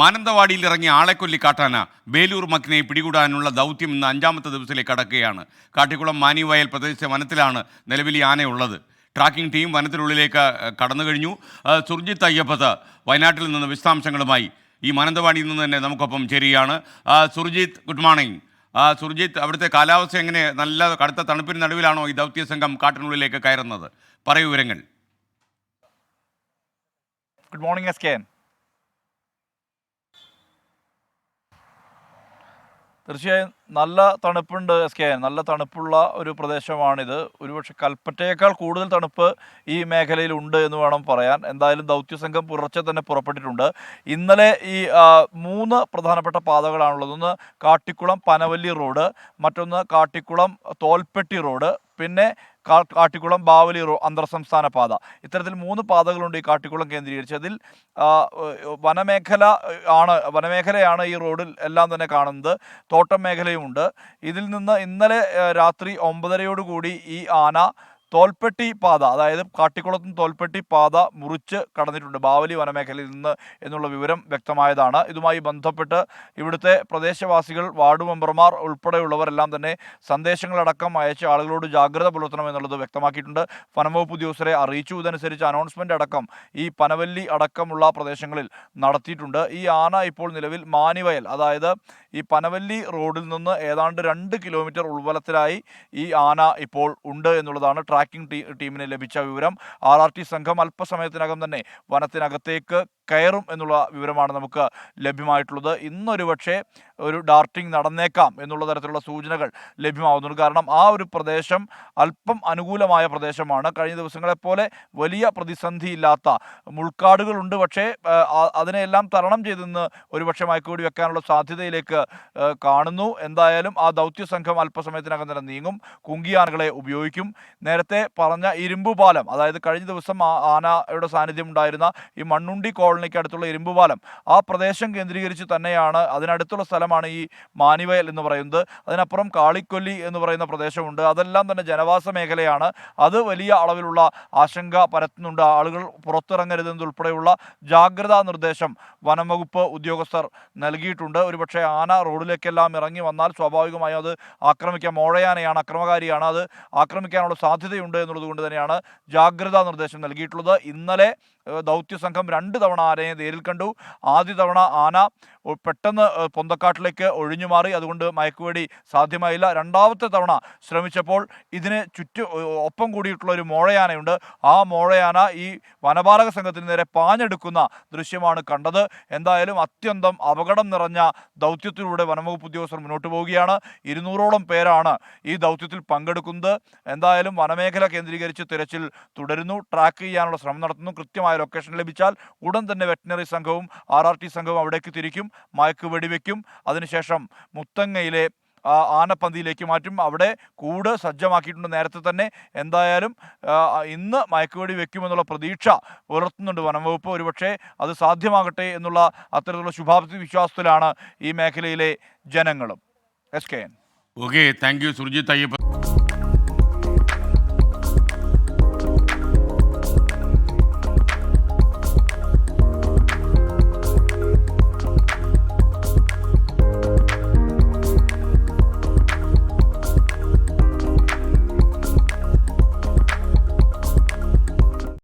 മാനന്തവാടിയിൽ ഇറങ്ങിയ ആളെക്കൊല്ലി കാട്ടാന ബേലൂർ മക്കിനെ പിടികൂടാനുള്ള ദൗത്യം ഇന്ന് അഞ്ചാമത്തെ ദിവസത്തിലേക്ക് കടക്കുകയാണ്. കാട്ടിക്കുളം മാനിവയൽ പ്രദേശത്തെ വനത്തിലാണ് നിലവിൽ ആനയുള്ളത്. ട്രാക്കിംഗ് ടീം വനത്തിനുള്ളിലേക്ക് കടന്നു കഴിഞ്ഞു. സുർജിത് സുർജിത്ത് അയ്യപ്പത്ത് വയനാട്ടിൽ നിന്ന് വിശദാംശങ്ങളുമായി ഈ മാനന്തവാടിയിൽ നിന്ന് തന്നെ നമുക്കൊപ്പം ചേരുകയാണ്. Surjith good morning. Surjit Surjith അവിടുത്തെ കാലാവസ്ഥ എങ്ങനെ? നല്ല കടുത്ത തണുപ്പിന് നടുവിലാണോ ഈ ദൗത്യ സംഘം കാട്ടിനുള്ളിലേക്ക് കയറുന്നത്? പറയൂ വിവരങ്ങൾ. ഗുഡ് മോർണിംഗ് എസ് കെ തീർച്ചയായും നല്ല തണുപ്പുണ്ട് എസ് കെ നല്ല തണുപ്പുള്ള ഒരു പ്രദേശമാണിത്. ഒരുപക്ഷെ കൽപ്പറ്റയേക്കാൾ കൂടുതൽ തണുപ്പ് ഈ മേഖലയിൽ ഉണ്ട് എന്ന് വേണം പറയാൻ. എന്തായാലും ദൗത്യസംഘം പുലർച്ചെ തന്നെ പുറപ്പെട്ടിട്ടുണ്ട്. ഇന്നലെ ഈ മൂന്ന് പ്രധാനപ്പെട്ട പാതകളാണുള്ളത്. ഒന്ന് കാട്ടിക്കുളം പനവല്ലി റോഡ് മറ്റൊന്ന് കാട്ടിക്കുളം തോൽപ്പെട്ടി റോഡ്. പിന്നെ കാട്ടിക്കുളം ബാവലി റോ അന്തർ സംസ്ഥാന പാത. ഇത്തരത്തിൽ മൂന്ന് പാതകളുണ്ട് ഈ കാട്ടിക്കുളം കേന്ദ്രീകരിച്ച്. അതിൽ വനമേഖല ആണ് വനമേഖലയാണ് ഈ റോഡിൽ എല്ലാം തന്നെ കാണുന്നത്. തോട്ടം മേഖലയുമുണ്ട്. ഇതിൽ നിന്ന് ഇന്നലെ രാത്രി ഒമ്പതരയോടുകൂടി ഈ ആന തോൽപ്പെട്ടി പാത അതായത് കാട്ടിക്കുളത്തും തോൽപ്പെട്ടി പാത മുറിച്ച് കടന്നിട്ടുണ്ട് ബാവലി വനമേഖലയിൽ നിന്ന് എന്നുള്ള വിവരം വ്യക്തമായതാണ്. ഇതുമായി ബന്ധപ്പെട്ട് ഇവിടുത്തെ പ്രദേശവാസികൾ വാർഡ് മെമ്പർമാർ ഉൾപ്പെടെയുള്ളവരെല്ലാം തന്നെ സന്ദേശങ്ങളടക്കം അയച്ച് ആളുകളോട് ജാഗ്രത പുലർത്തണം എന്നുള്ളത് വ്യക്തമാക്കിയിട്ടുണ്ട്. വനംവകുപ്പ് ഉദ്യോഗസ്ഥരെ അറിയിച്ചു. ഇതനുസരിച്ച് അനൗൺസ്മെന്റ് അടക്കം ഈ പനവല്ലി അടക്കമുള്ള പ്രദേശങ്ങളിൽ നടത്തിയിട്ടുണ്ട്. ഈ ആന ഇപ്പോൾ നിലവിൽ മാനിവയൽ അതായത് ഈ പനവല്ലി റോഡിൽ നിന്ന് ഏതാണ്ട് രണ്ട് കിലോമീറ്റർ ഉൾവലത്തിലായി ഈ ആന ഇപ്പോൾ ഉണ്ട് എന്നുള്ളതാണ് ട്രാക്കിംഗ് ടീമിന് ലഭിച്ച വിവരം ആർ ആർ ടി സംഘം അല്പസമയത്തിനകം തന്നെ വനത്തിനകത്തേക്ക് കയറും എന്നുള്ള വിവരമാണ് നമുക്ക് ലഭ്യമായിട്ടുള്ളത്. ഇന്നൊരു പക്ഷേ ഒരു ഡാർട്ടിംഗ് നടന്നേക്കാം എന്നുള്ള തരത്തിലുള്ള സൂചനകൾ ലഭ്യമാവുന്നുണ്ട്. കാരണം ആ ഒരു പ്രദേശം അല്പം അനുകൂലമായ പ്രദേശമാണ്. കഴിഞ്ഞ ദിവസങ്ങളെപ്പോലെ വലിയ പ്രതിസന്ധി ഇല്ലാത്ത മുൾക്കാടുകളുണ്ട്. പക്ഷേ അതിനെയെല്ലാം തരണം ചെയ്തെന്ന് ഒരുപക്ഷെ മയക്കുകൂടി വെക്കാനുള്ള സാധ്യതയിലേക്ക് കാണുന്നു. എന്തായാലും ആ ദൗത്യ സംഘം അല്പസമയത്തിനകം തന്നെ നീങ്ങും. കുങ്കിയാനകളെ ഉപയോഗിക്കും. നേരത്തെ പറഞ്ഞ ഇരുമ്പു പാലം അതായത് കഴിഞ്ഞ ദിവസം ആനയുടെ സാന്നിധ്യം ഉണ്ടായിരുന്ന ഈ മണ്ണുണ്ടി കോളനിക്ക് അടുത്തുള്ള ഇരുമ്പു പാലം ആ പ്രദേശം കേന്ദ്രീകരിച്ച് തന്നെയാണ് അതിനടുത്തുള്ള സ്ഥലമാണ് ഈ മാനിവയൽ എന്ന് പറയുന്നത്. അതിനപ്പുറം കാളിക്കൊല്ലി എന്ന് പറയുന്ന പ്രദേശമുണ്ട്. അതെല്ലാം തന്നെ ജനവാസ മേഖലയാണ്. അത് വലിയ അളവിലുള്ള ആശങ്ക പരത്തുന്നുണ്ട്. ആളുകൾ പുറത്തിറങ്ങരുതെന്നുൾപ്പെടെയുള്ള ജാഗ്രതാ നിർദ്ദേശം വനം വകുപ്പ് ഉദ്യോഗസ്ഥർ നൽകിയിട്ടുണ്ട്. ഒരുപക്ഷെ ആന റോഡിലേക്കെല്ലാം ഇറങ്ങി വന്നാൽ സ്വാഭാവികമായും അത് ആക്രമിക്കാം. മോഴയാനയാണ് അക്രമകാരിയാണ്. അത് ആക്രമിക്കാനുള്ള സാധ്യതയുണ്ട് എന്നുള്ളത് കൊണ്ട് തന്നെയാണ് ജാഗ്രതാ നിർദ്ദേശം നൽകിയിട്ടുള്ളത്. ഇന്നലെ ദൗത്യ സംഘം രണ്ട് തവണ ആനയെ നേരിൽ കണ്ടു. ആദ്യ തവണ ആന പെട്ടെന്ന് പൊന്തക്കാട്ടിലേക്ക് ഒഴിഞ്ഞു മാറി. അതുകൊണ്ട് മയക്കുവേടി സാധ്യമായില്ല. രണ്ടാമത്തെ തവണ ശ്രമിച്ചപ്പോൾ ഇതിന് ചുറ്റു ഒപ്പം കൂടിയിട്ടുള്ള ഒരു മോഴയാനയുണ്ട്. ആ മോഴയാന ഈ വനപാലക സംഘത്തിന് നേരെ പാഞ്ഞെടുക്കുന്ന ദൃശ്യമാണ് കണ്ടത്. എന്തായാലും അത്യന്തം അപകടം നിറഞ്ഞ ദൗത്യത്തിലൂടെ വനംവകുപ്പ് ഉദ്യോഗസ്ഥർ മുന്നോട്ട് പോവുകയാണ്. ഇരുന്നൂറോളം പേരാണ് ഈ ദൗത്യത്തിൽ പങ്കെടുക്കുന്നത്. എന്തായാലും വനമേഖല കേന്ദ്രീകരിച്ച് തിരച്ചിൽ തുടരുന്നു. ട്രാക്ക് ചെയ്യാനുള്ള ശ്രമം നടത്തുന്നു. കൃത്യമായ ലൊക്കേഷൻ ലഭിച്ചാൽ ഉടൻ തന്നെ വെറ്റിനറി സംഘവും ആർ ആർ ടി സംഘവും അവിടേക്ക് തിരിക്കും മയക്ക് വെടിവെക്കും. അതിനുശേഷം മുത്തങ്ങയിലെ ആനപ്പന്തിയിലേക്ക് മാറ്റും. അവിടെ കൂട് സജ്ജമാക്കിയിട്ടുണ്ട് നേരത്തെ തന്നെ. എന്തായാലും ഇന്ന് മയക്കുവെടി വെക്കുമെന്നുള്ള പ്രതീക്ഷ പുലർത്തുന്നുണ്ട് വനംവകുപ്പ്. ഒരുപക്ഷെ അത് സാധ്യമാകട്ടെ എന്നുള്ള അത്തരത്തിലുള്ള ശുഭാപ്തി വിശ്വാസത്തിലാണ് ഈ മേഖലയിലെ ജനങ്ങളും. S K N okay thank you Surjith Ayyappa